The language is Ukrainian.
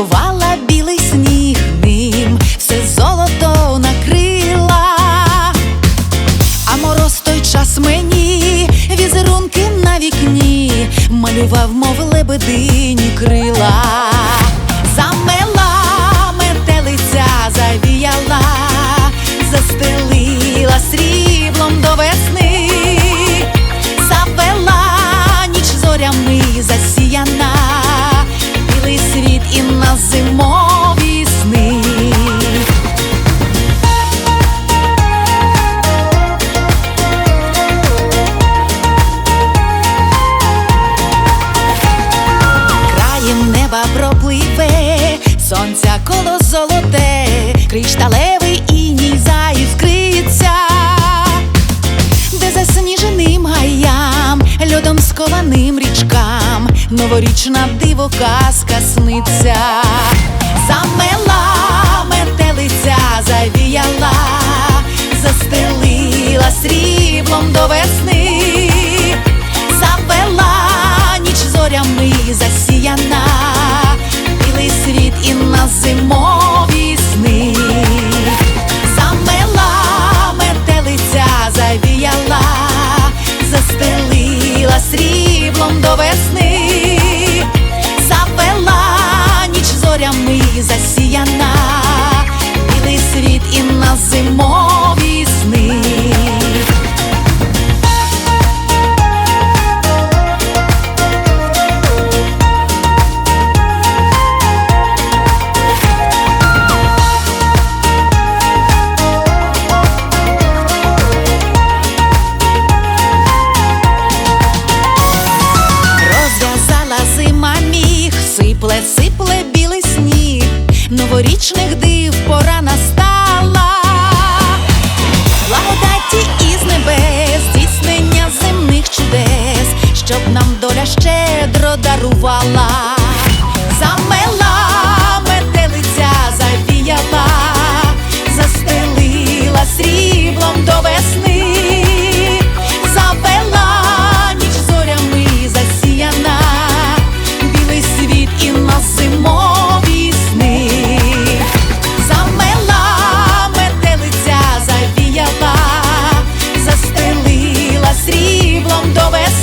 Заховала білий сніг ним, все золото накрила, а мороз той час мені візерунки на вікні малював, мов лебедині крила. Зимові сни. краєм неба пропливе, сонця коло золоте, кришталевий іній заіскриться, де засніженим гаям, льодом скованим річкам, новорічна диво казка сниться, замела метелиця, завіяла, застелила сріблом до весни. Завела ніч зорями засіяна, білий світ і на зимові новорічних див пора настала, благодаті із небес, здійснення земних чудес, щоб нам доля дарувала. mundo ves